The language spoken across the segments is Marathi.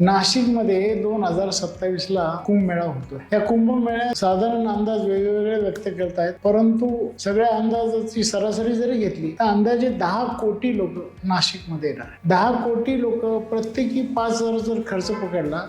नाशिकमध्ये दोन हजार सत्तावीस ला कुंभमेळा होतो या कुंभमेळ्यात साधारण अंदाज वेगवेगळे व्यक्त करतायत परंतु सगळ्या अंदाजाची सरासरी जरी घेतली तर अंदाजे दहा कोटी लोक नाशिकमध्ये येणार दहा कोटी लोक प्रत्येकी पाच हजार जर खर्च पकडला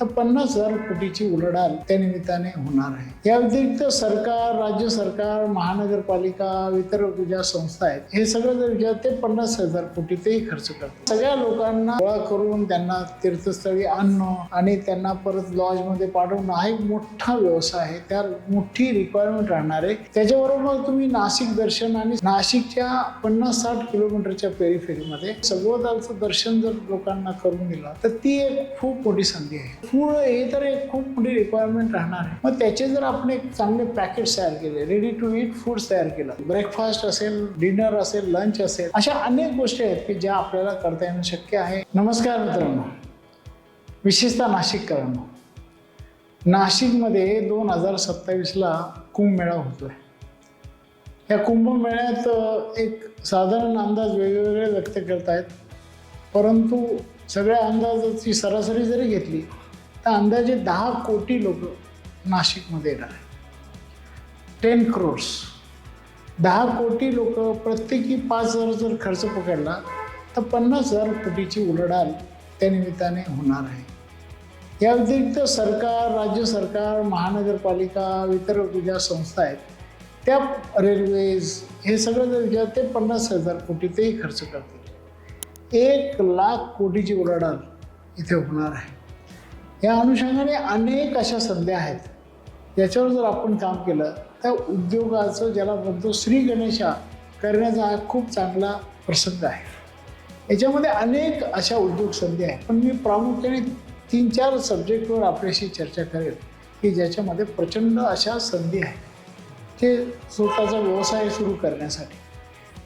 तर पन्नास हजार कोटीची उलाढाल त्या निमित्ताने होणार आहे. या व्यतिरिक्त सरकार राज्य सरकार महानगरपालिका इतर ज्या संस्था आहेत हे सगळं जर विचार ते पन्नास हजार कोटी तेही खर्च करतात. सगळ्या लोकांना गोळा करून त्यांना तीर्थस्थळी आणणं आणि त्यांना परत लॉजमध्ये पाठवणं हा एक मोठा व्यवसाय आहे. त्या मोठी रिक्वायरमेंट राहणार आहे. त्याच्याबरोबर तुम्ही नाशिक दर्शन आणि नाशिकच्या पन्नास साठ किलोमीटरच्या पेरीफेरीमध्ये सगळं दर्शन जर लोकांना करून दिलं तर ती एक खूप मोठी संधी आहे. फूड हे तर एक खूप मोठी रिक्वायरमेंट राहणार आहे. मग त्याचे जर आपण एक चांगले पॅकेट तयार केले रेडी टू इट फूड्स तयार केलं ब्रेकफास्ट असेल डिनर असेल लंच असेल अशा अनेक गोष्टी आहेत की ज्या आपल्याला करता येणं शक्य आहे. नमस्कार मित्रांनो. विशेषतः नाशिककरांनो. नाशिकमध्ये दोन हजार सत्तावीसला कुंभमेळा होतोय. या कुंभमेळ्यात एक साधारण अंदाज वेगवेगळे व्यक्त करतायत. परंतु सगळ्या अंदाजाची सरासरी जरी घेतली तर अंदाजे दहा कोटी लोक नाशिकमध्ये येणार आहे. टेन क्रोर्स दहा कोटी लोक प्रत्येकी पाच हजार जर खर्च पकडला तर पन्नास हजार कोटीची उलाढाल त्या निमित्ताने होणार आहे. या व्यतिरिक्त सरकार राज्य सरकार महानगरपालिका इतर ज्या संस्था आहेत त्या रेल्वेज हे सगळं जर विचार ते पन्नास हजार कोटी तेही खर्च करतील. एक लाख कोटीची उलाढाल इथे होणार आहे. या अनुषंगाने अनेक अशा संध्या आहेत. याच्यावर जर आपण काम केलं तर उद्योगाचं ज्याला म्हणतो श्री गणेशा करण्याचा हा खूप चांगला प्रसंग आहे. याच्यामध्ये अनेक अशा उद्योग संधी आहेत. पण मी प्रामुख्याने तीन चार सब्जेक्टवर आपल्याशी चर्चा करेल की ज्याच्यामध्ये प्रचंड अशा संधी आहेत. ते स्वतःचा व्यवसाय सुरू करण्यासाठी.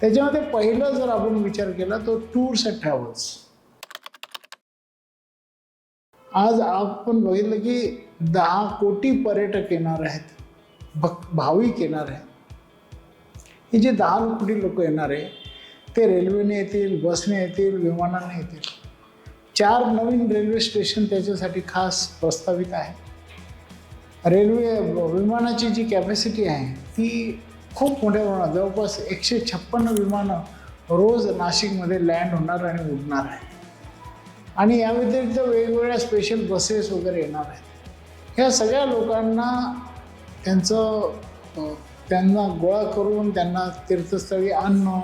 त्याच्यामध्ये पहिलं जर आपण विचार केला तो टूर्स अँड ट्रॅव्हल्स. आज आपण बघितलं की दहा कोटी पर्यटक येणार आहेत. भक् भाविक येणार आहेत. हे जे दहा कोटी लोक येणार आहे ते रेल्वेने येतील बसने येतील विमानाने येतील. चार नवीन रेल्वे स्टेशन त्याच्यासाठी खास प्रस्तावित आहे. रेल्वे विमानाची जी कॅपॅसिटी आहे ती खूप मोठ्या प्रमाणात जवळपास एकशे छप्पन्न विमानं रोज नाशिकमध्ये लँड होणार आणि उडणार आहे आणि या व्यतिरिक्त वेगवेगळ्या स्पेशल बसेस वगैरे येणार आहेत. ह्या सगळ्या लोकांना त्यांचं त्यांना गोळा करून त्यांना तीर्थस्थळी आणणं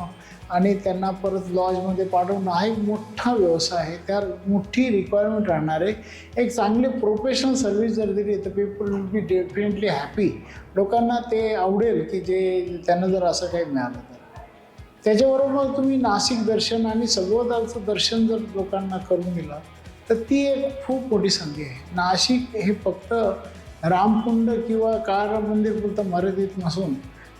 आणि त्यांना परत लॉजमध्ये पाठवणं हा एक मोठा व्यवसाय आहे. त्या मोठी रिक्वायरमेंट राहणार आहे. एक चांगली प्रोफेशनल सर्व्हिस जर दिली तर people will be definitely happy लोकांना ते आवडेल की जे त्यांना जर असं काही मिळालं तर. त्याच्याबरोबर तुम्ही नाशिक दर्शन आणि सगळं दर्शन जर लोकांना करून दिलं तर ती एक खूप मोठी संधी आहे. नाशिक हे फक्त रामकुंड किंवा काळ मंदिर पुरतं मर्यादित नसून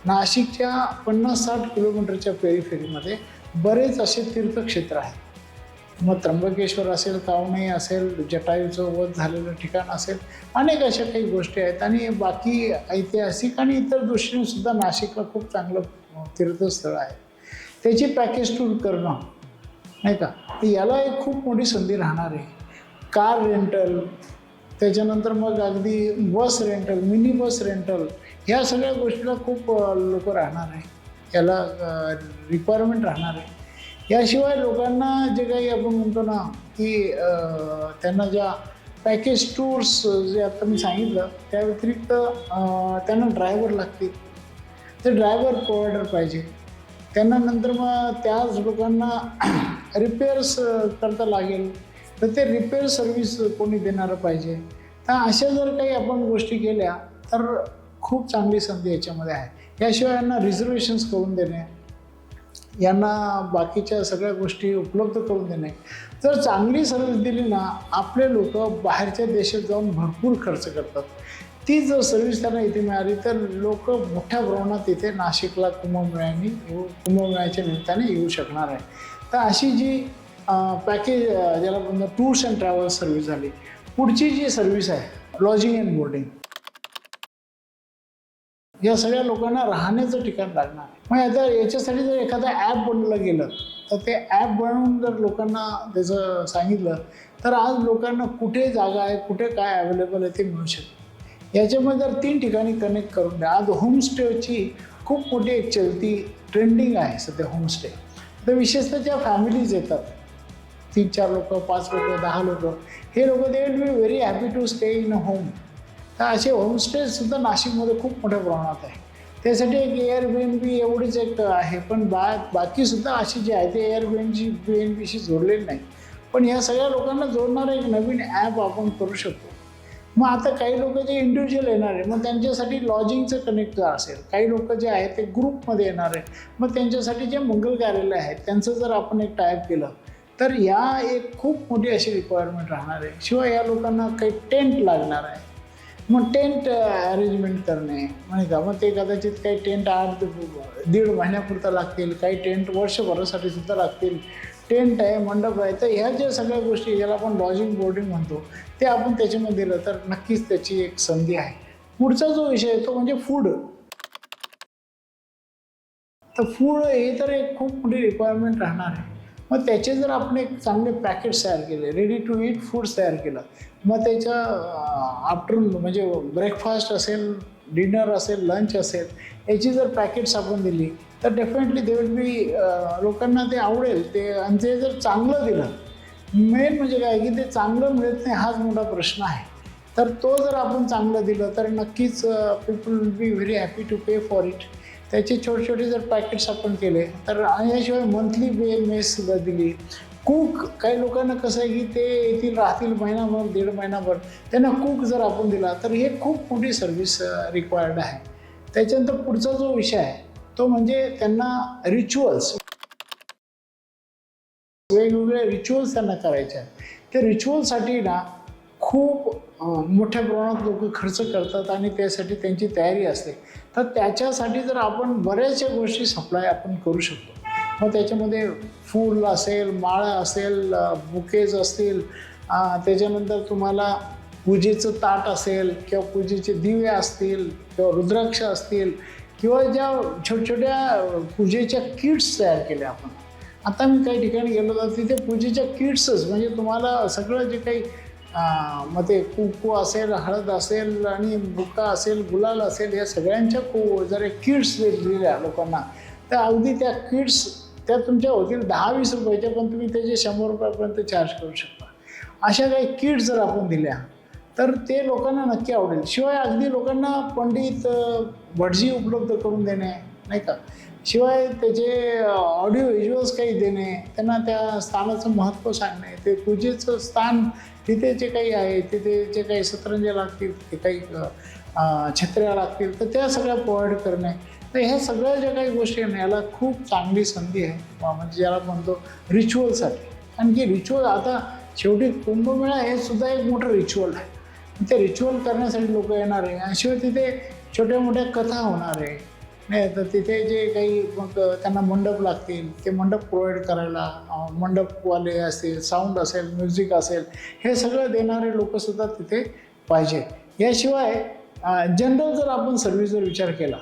नाशिकच्या पन्नास साठ किलोमीटरच्या पेरीफेरीमध्ये बरेच असे तीर्थक्षेत्र आहेत. मग त्र्यंबकेश्वर असेल कावणे असेल जटायूचं वध झालेलं ठिकाण असेल अनेक अशा काही गोष्टी आहेत. आणि बाकी ऐतिहासिक आणि इतर दृष्टीने सुद्धा नाशिकला खूप चांगलं तीर्थस्थळ आहे. त्याची पॅकेज टूर करणं नाही का? तर याला एक खूप मोठी संधी राहणार आहे. कार रेंटल त्याच्यानंतर मग अगदी bus rental mini bus rental ह्या सगळ्या गोष्टीला खूप लोक राहणार आहे याला रिक्वायरमेंट राहणार आहे. याशिवाय लोकांना जे काही आपण म्हणतो ना की त्यांना ज्या पॅकेज टूर्स जे आता मी सांगितलं त्या व्यतिरिक्त त्यांना ड्रायव्हर लागतील. ते ड्रायव्हर प्रोव्हायडर पाहिजे. त्यांना नंतर मग त्याच लोकांना रिपेअर्स करता लागेल. तर ते रिपेअर सर्व्हिस कोणी देणारं पाहिजे. तर अशा जर काही आपण गोष्टी केल्या तर खूप चांगली संधी याच्यामध्ये आहे. याशिवाय यांना रिझर्वेशन्स करून देणे यांना बाकीच्या सगळ्या गोष्टी उपलब्ध करून देणे. जर चांगली सर्व्हिस दिली ना आपले लोक बाहेरच्या देशात जाऊन भरपूर खर्च करतात. ती जर सर्व्हिस त्यांना इथे मिळाली तर लोक मोठ्या प्रमाणात इथे नाशिकला कुंभमेळ्याने येऊ कुंभमेळ्याच्या निमित्ताने येऊ शकणार आहे. तर अशी जी पॅकेज ज्याला टूर्स अँड ट्रॅव्हल्स सर्व्हिस झाली. पुढची जी सर्व्हिस आहे लॉजिंग अँड बोर्डिंग. या सगळ्या लोकांना राहण्याचं ठिकाण लागणार मग आता याच्यासाठी जर एखादं ॲप बनवलं गेलं तर ते ॲप बनवून जर लोकांना त्याचं सांगितलं तर आज लोकांना कुठे जागा आहे कुठे काय अवेलेबल आहे ते मिळू शकते. याच्यामध्ये जर तीन ठिकाणी कनेक्ट करून द्या. आज होमस्टेची खूप मोठी एक चलती ट्रेंडिंग आहे सध्या होमस्टे तर विशेषतः ज्या फॅमिलीज येतात तीन चार लोक पाच लोक दहा लोक हे लोक they will be very happy to stay in a home तर असे होमस्टेसुद्धा नाशिकमध्ये खूप मोठ्या प्रमाणात आहे. त्यासाठी एक एअर बी एन बी एवढीच एक आहे पण बा बाकीसुद्धा अशी जी आहे ते एअर बी एन जी बी एन बीशी जोडलेली नाही. पण या सगळ्या लोकांना जोडणारा एक नवीन ॲप आपण करू शकतो. मग आता काही लोक जे इंडिव्हिज्युअल येणार आहे मग त्यांच्यासाठी लॉजिंगचं कनेक्ट असेल. काही लोक जे आहेत ते ग्रुपमध्ये येणार आहे मग त्यांच्यासाठी जे मंगल कार्यालय आहेत त्यांचं जर आपण एक टाईप केलं तर या एक खूप मोठी अशी रिक्वायरमेंट राहणार आहे. शिवाय या लोकांना काही टेंट लागणार आहे. मग टेंट अरेंजमेंट करणे म्हणजे का मग ते कदाचित काही टेंट आठ दीड महिन्यापुरता लागतील काही टेंट वर्षभरासाठी सुद्धा लागतील. टेंट आहे मंडप आहे तर ह्या ज्या सगळ्या गोष्टी ज्याला आपण लॉजिंग बोर्डिंग म्हणतो ते आपण त्याच्यामध्ये दिलं तर नक्कीच त्याची एक संधी आहे. पुढचा जो विषय आहे तो म्हणजे फूड तर फूड हे तर एक खूप मोठी रिक्वायरमेंट राहणार आहे. मग त्याचे जर आपण एक चांगले पॅकेट्स तयार केले रेडी टू ईट फूड्स तयार केलं मग त्याच्या आफ्टरनून म्हणजे ब्रेकफास्ट असेल डिनर असेल लंच असेल याची जर पॅकेट्स आपण दिली तर डेफिनेटली दे विल बी लोकांना ते आवडेल. ते आणि ते जर चांगलं दिलं मेन म्हणजे काय की ते चांगलं मिळत नाही हाच मोठा प्रश्न आहे. तर तो जर आपण चांगलं दिलं तर नक्कीच people will be very happy to pay for it त्याचे छोटे छोटे जर पॅकेट्स आपण केले तर आणि याशिवाय मंथली बे एस सुद्धा दिली. कुक काही लोकांना कसं आहे की ते येथील राहतील महिनाभर दीड महिनाभर त्यांना कुक जर आपण दिला तर हे खूप मोठी सर्व्हिस रिक्वायर्ड आहे. त्याच्यानंतर पुढचा जो विषय आहे तो म्हणजे त्यांना रिच्युअल्स वेगवेगळे रिच्युअल्स त्यांना करायचे आहेत. ते रिच्युअलसाठी ना खूप मोठ्या प्रमाणात लोक खर्च करतात आणि त्यासाठी त्यांची तयारी असते. तर त्याच्यासाठी जर आपण बऱ्याचशा गोष्टी सप्लाय आपण करू शकतो. मग त्याच्यामध्ये फूल असेल माळा असेल बुकेज असतील त्याच्यानंतर तुम्हाला पूजेचं ताट असेल किंवा पूजेचे दिवे असतील किंवा रुद्राक्ष असतील किंवा ज्या छोट्या छोट्या पूजेच्या किट्स तयार केल्या आपण. आता मी काही ठिकाणी गेलो तर तिथे पूजेच्या किट्सच म्हणजे तुम्हाला सगळं जे काही मग ते कुकू असेल हळद असेल आणि बुका असेल गुलाल असेल या सगळ्यांच्या कु जर एक किट्स दिल्या लोकांना तर अगदी त्या किट्स त्या तुमच्या होतील दहा वीस रुपयाच्या पण तुम्ही त्याचे शंभर रुपयापर्यंत चार्ज करू शकता. अशा काही किट्स जर आपण दिल्या तर ते लोकांना नक्की आवडेल. शिवाय अगदी लोकांना पंडित भटजी उपलब्ध करून देणे नाही का? शिवाय त्याचे ऑडिओ व्हिज्युअल्स काही देणे त्यांना त्या स्थानाचं महत्त्व सांगणे ते पूजेचं स्थान तिथे जे काही आहे तिथे जे काही सतरंजे लागतील ते काही छत्र्या लागतील तर त्या सगळ्या प्रोव्हाइड करणे. तर ह्या सगळ्या ज्या काही गोष्टी आहे ना याला खूप चांगली संधी आहे. म्हणजे ज्याला म्हणतो रिच्युअलसाठी आणखी रिच्युअल आता शेवटी कुंभमेळा हे सुद्धा एक मोठं रिच्युअल आहे. ते रिच्युअल करण्यासाठी लोक येणार आहे. आणि शिवाय तिथे छोट्या मोठ्या कथा होणार आहे. नाही तर तिथे जे काही मग त्यांना मंडप लागतील ते मंडप प्रोव्हाइड करायला मंडपवाले असतील साऊंड असेल म्युझिक असेल हे सगळं देणारे लोकसुद्धा तिथे पाहिजे. याशिवाय जनरल जर आपण सर्व्हिस जर विचार केला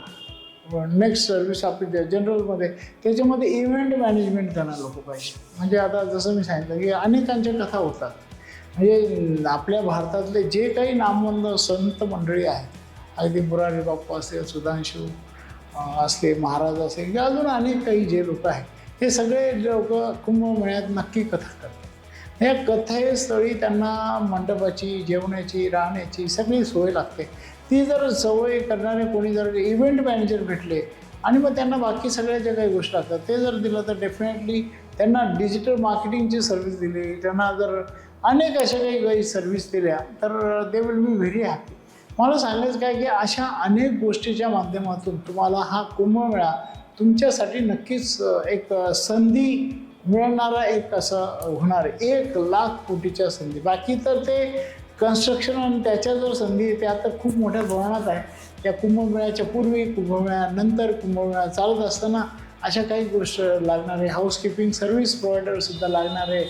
नेक्स्ट सर्व्हिस आपली जनरलमध्ये त्याच्यामध्ये इव्हेंट मॅनेजमेंट करणारे लोक पाहिजे. म्हणजे आता जसं मी सांगितलं की अनेकांच्या कथा होतात. म्हणजे आपल्या भारतातले जे काही नामवंत संत मंडळी आहेत अगदी मुरारी बाप्पा असेल सुधांशू अं, असले महाराज असेल किंवा अजून अनेक काही जे लोक आहेत हे सगळे लोक कुंभमेळ्यात नक्की कथा करतात. या कथेस्थळी त्यांना मंडपाची जेवणाची राहण्याची सगळी सोय लागते. ती जर सवय करणारे कोणी जर इव्हेंट मॅनेजर भेटले आणि मग त्यांना बाकी सगळ्या ज्या काही गोष्टी असतात ते जर दिलं तर डेफिनेटली त्यांना डिजिटल मार्केटिंगची सर्व्हिस दिली त्यांना जर अनेक अशा काही काही सर्व्हिस दिल्या तर they will be very happy मला सांगायचं काय की अशा अनेक गोष्टीच्या माध्यमातून तुम्हाला हा कुंभमेळा तुमच्यासाठी नक्कीच एक संधी मिळणारा एक असं होणार. आहे एक लाख कोटीच्या संधी. बाकी तर ते कन्स्ट्रक्शन आणि त्याच्या जर संधी त्या तर खूप मोठ्या प्रमाणात आहे त्या कुंभमेळ्याच्या पूर्वी कुंभमेळ्यानंतर कुंभमेळा चालत असताना अशा काही गोष्ट लागणारे हाऊसकीपिंग सर्व्हिस प्रोव्हायडरसुद्धा लागणारे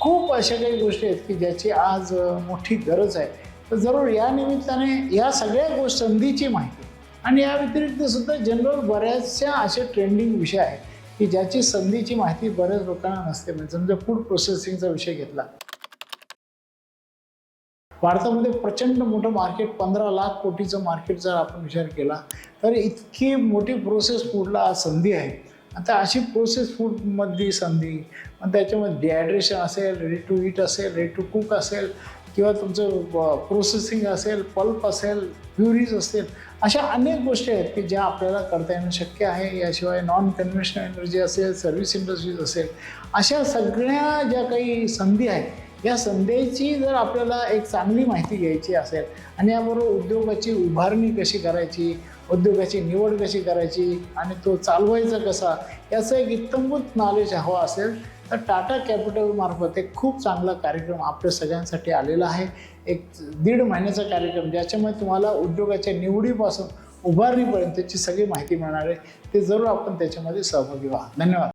खूप अशा काही गोष्टी आहेत की ज्याची आज मोठी गरज आहे. तर जरूर या निमित्ताने या सगळ्या गोष्ट संधीची माहिती. आणि या व्यतिरिक्त सुद्धा जनरल बऱ्याचशा असे ट्रेंडिंग विषय आहेत की ज्याची संधीची माहिती बऱ्याच लोकांना नसते. म्हणजे समजा फूड प्रोसेसिंगचा विषय घेतला. भारतामध्ये प्रचंड मोठं मार्केट पंधरा लाख कोटीचं मार्केट जर आपण विचार केला तर इतकी मोठी प्रोसेस फूडला आज संधी आहे. आता अशी प्रोसेस फूडमधली संधी मग त्याच्यामध्ये डिहायड्रेशन असेल रेडी टू ईट असेल रेडी टू कुक असेल किंवा तुमचं प्रोसेसिंग असेल पल्प असेल प्युरीज असतील अशा अनेक गोष्टी आहेत की ज्या आपल्याला करता येणं शक्य आहे. याशिवाय नॉन कन्व्हेन्शनल एनर्जी असेल सर्व्हिस इंडस्ट्रीज असेल अशा सगळ्या ज्या काही संधी आहेत या संधीची जर आपल्याला एक चांगली माहिती घ्यायची असेल आणि याबरोबर उद्योगाची उभारणी कशी करायची उद्योगाची निवड कशी करायची आणि तो चालवायचा कसा याचं एक इत्तमभूत नॉलेज हवं असेल तर टाटा कॅपिटलमार्फत एक खूप चांगला कार्यक्रम आपल्या सगळ्यांसाठी आलेला आहे. एक दीड महिन्याचा कार्यक्रम ज्याच्यामुळे तुम्हाला उद्योगाच्या निवडीपासून उभारणीपर्यंतची सगळी माहिती मिळणार आहे. ते जरूर आपण त्याच्यामध्ये सहभागी व्हा. धन्यवाद.